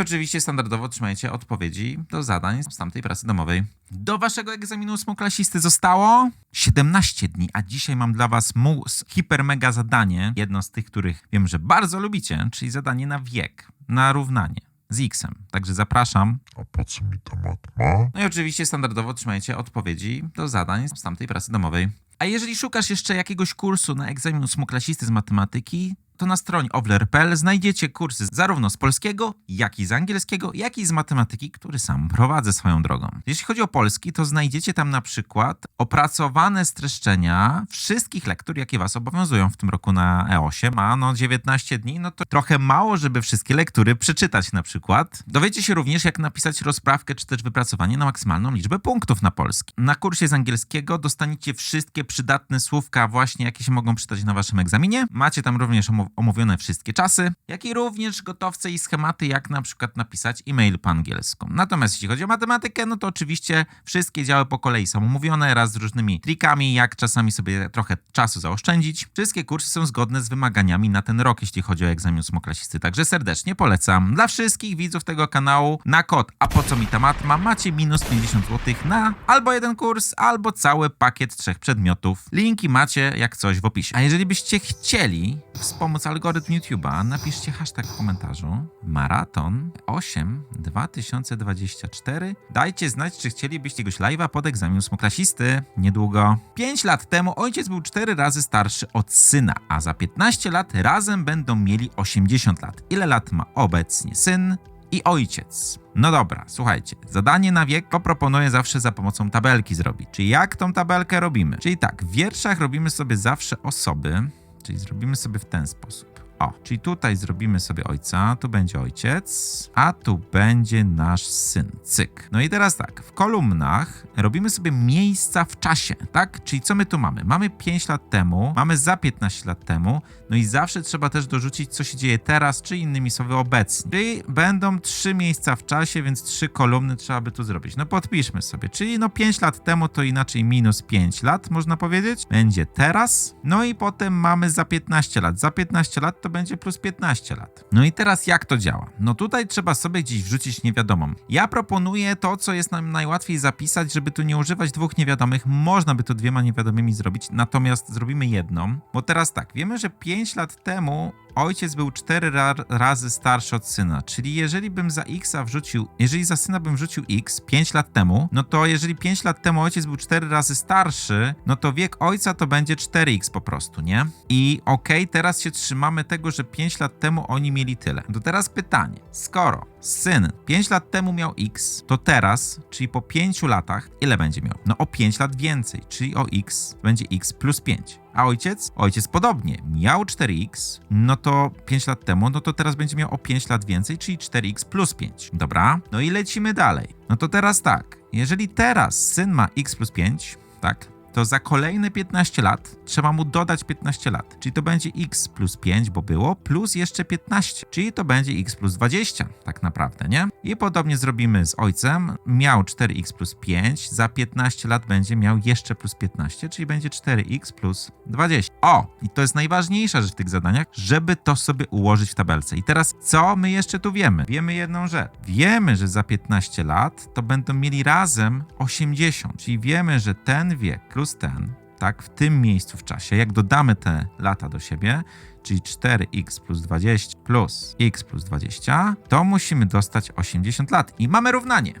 i oczywiście standardowo otrzymajcie odpowiedzi do zadań z tamtej pracy domowej. Do waszego egzaminu ósmoklasisty zostało 17 dni, a dzisiaj mam dla was mu hiper mega zadanie. Jedno z tych, których wiem, że bardzo lubicie, czyli zadanie na wiek, na równanie z X-em. Także zapraszam. A po co mi ta matma? No i oczywiście standardowo otrzymajcie odpowiedzi do zadań z tamtej pracy domowej. A jeżeli szukasz jeszcze jakiegoś kursu na egzamin ósmoklasisty z matematyki, to na stronie ovler.pl znajdziecie kursy zarówno z polskiego, jak i z angielskiego, jak i z matematyki, który sam prowadzę swoją drogą. Jeśli chodzi o polski, to znajdziecie tam na przykład opracowane streszczenia wszystkich lektur, jakie was obowiązują w tym roku na E8, a no 19 dni, no to trochę mało, żeby wszystkie lektury przeczytać na przykład. Dowiecie się również, jak napisać rozprawkę czy też wypracowanie na maksymalną liczbę punktów na polski. Na kursie z angielskiego dostaniecie wszystkie przydatne słówka właśnie, jakie się mogą przydać na waszym egzaminie. Macie tam również omo- omówione wszystkie czasy, jak i również gotowce i schematy, jak na przykład napisać e-mail po angielsku. Natomiast jeśli chodzi o matematykę, no to oczywiście wszystkie działy po kolei są omówione raz z różnymi trikami, jak czasami sobie trochę czasu zaoszczędzić. Wszystkie kursy są zgodne z wymaganiami na ten rok, jeśli chodzi o egzamin ósmoklasisty, także serdecznie polecam. Dla wszystkich widzów tego kanału na kod A po co mi ta matma macie minus 50 zł na albo jeden kurs, albo cały pakiet trzech przedmiotów. Linki macie jak coś w opisie. A jeżeli byście chcieli wspomóc algorytm YouTube'a, napiszcie hashtag w komentarzu maraton 8 2024. Dajcie znać, czy chcielibyście goś live'a pod egzamin ósmoklasisty niedługo. 5 lat temu ojciec był 4 razy starszy od syna, a za 15 lat razem będą mieli 80 lat. Ile lat ma obecnie syn? i ojciec. No dobra, słuchajcie, zadanie na wiek to proponuję zawsze za pomocą tabelki zrobić. Czyli jak tą tabelkę robimy? Czyli tak, w wierszach robimy sobie zawsze osoby, czyli zrobimy sobie w ten sposób. O, czyli tutaj zrobimy sobie ojca, tu będzie ojciec, a tu będzie nasz syn. Cyk. No i teraz tak, w kolumnach robimy sobie miejsca w czasie, tak? Czyli co my tu mamy? Mamy 5 lat temu, mamy za 15 lat temu, no i zawsze trzeba też dorzucić, co się dzieje teraz, czy innymi słowy obecnie. Czyli będą trzy miejsca w czasie, więc trzy kolumny trzeba by tu zrobić. No podpiszmy sobie, czyli no 5 lat temu to inaczej minus 5 lat, można powiedzieć. Będzie teraz. No i potem mamy za 15 lat. Za 15 lat to będzie plus 15 lat. No i teraz jak to działa? No tutaj trzeba sobie gdzieś wrzucić niewiadomą. Ja proponuję to, co jest nam najłatwiej zapisać, żeby tu nie używać dwóch niewiadomych. Można by to dwiema niewiadomymi zrobić, natomiast zrobimy jedną. Bo teraz tak, wiemy, że 5 lat temu ojciec był 4 ra razy starszy od syna, czyli jeżeli bym za x wrzucił, jeżeli za syna bym wrzucił x 5 lat temu, no to jeżeli 5 lat temu ojciec był 4 razy starszy, no to wiek ojca to będzie 4x po prostu, nie? I okej, teraz się trzymamy tego, że 5 lat temu oni mieli tyle. To teraz pytanie, skoro syn 5 lat temu miał x, to teraz, czyli po 5 latach, ile będzie miał? No o 5 lat więcej, czyli o x będzie x plus 5. A ojciec? Ojciec podobnie. Miał 4x, no to 5 lat temu, no to teraz będzie miał o 5 lat więcej, czyli 4x plus 5. Dobra? No i lecimy dalej. No to teraz tak. Jeżeli teraz syn ma x plus 5, tak? To za kolejne 15 lat trzeba mu dodać 15 lat. Czyli to będzie x plus 5, bo było, plus jeszcze 15. Czyli to będzie x plus 20, tak naprawdę, nie? I podobnie zrobimy z ojcem. Miał 4x plus 5, za 15 lat będzie miał jeszcze plus 15, czyli będzie 4x plus 20. O! I to jest najważniejsza rzecz w tych zadaniach, żeby to sobie ułożyć w tabelce. I teraz, co my jeszcze tu wiemy? Wiemy jedną rzecz. Wiemy, że za 15 lat to będą mieli razem 80, czyli wiemy, że ten wiek plus ten, tak, w tym miejscu w czasie, jak dodamy te lata do siebie, czyli 4x plus 20 plus x plus 20, to musimy dostać 80 lat. I mamy równanie.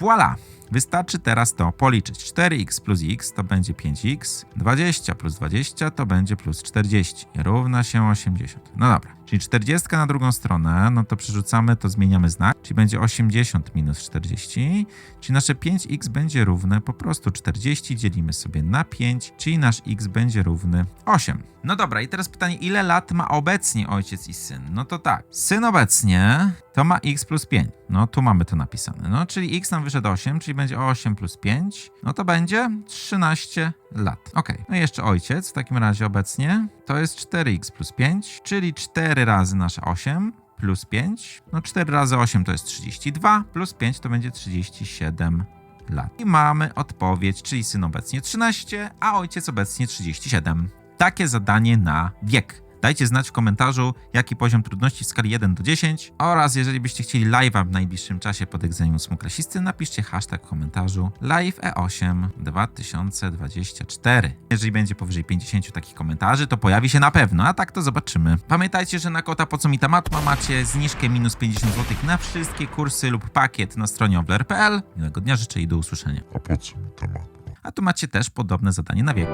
Voila! Wystarczy teraz to policzyć. 4x plus x to będzie 5x, 20 plus 20 to będzie plus 40. Równa się 80. No dobra, czyli 40 na drugą stronę, no to przerzucamy, to zmieniamy znak, czyli będzie 80 minus 40, czyli nasze 5x będzie równe po prostu 40 dzielimy sobie na 5, czyli nasz x będzie równy 8. No dobra, i teraz pytanie, ile lat ma obecnie ojciec i syn? No to tak, syn obecnie to ma x plus 5. No tu mamy to napisane. No czyli x nam wyszedł 8, czyli będzie 8 plus 5. No to będzie 13 lat. Ok, no i jeszcze ojciec w takim razie obecnie to jest 4x plus 5, czyli 4 razy nasze 8 plus 5. No 4 razy 8 to jest 32, plus 5 to będzie 37 lat. I mamy odpowiedź, czyli syn obecnie 13, a ojciec obecnie 37. Takie zadanie na wiek Dajcie znać w komentarzu, jaki poziom trudności w skali 1 do 10 oraz jeżeli byście chcieli live'a w najbliższym czasie pod egzamin ósmoklasisty, napiszcie hashtag w komentarzu live E E8 2024. Jeżeli będzie powyżej 50 takich komentarzy, to pojawi się na pewno, a tak to zobaczymy. Pamiętajcie, że na kota po co mi ta matma macie zniżkę minus 50 zł na wszystkie kursy lub pakiet na stronie obler.pl. Miłego dnia życzę i do usłyszenia. A po co mi ta matma? A tu macie też podobne zadanie na wieku.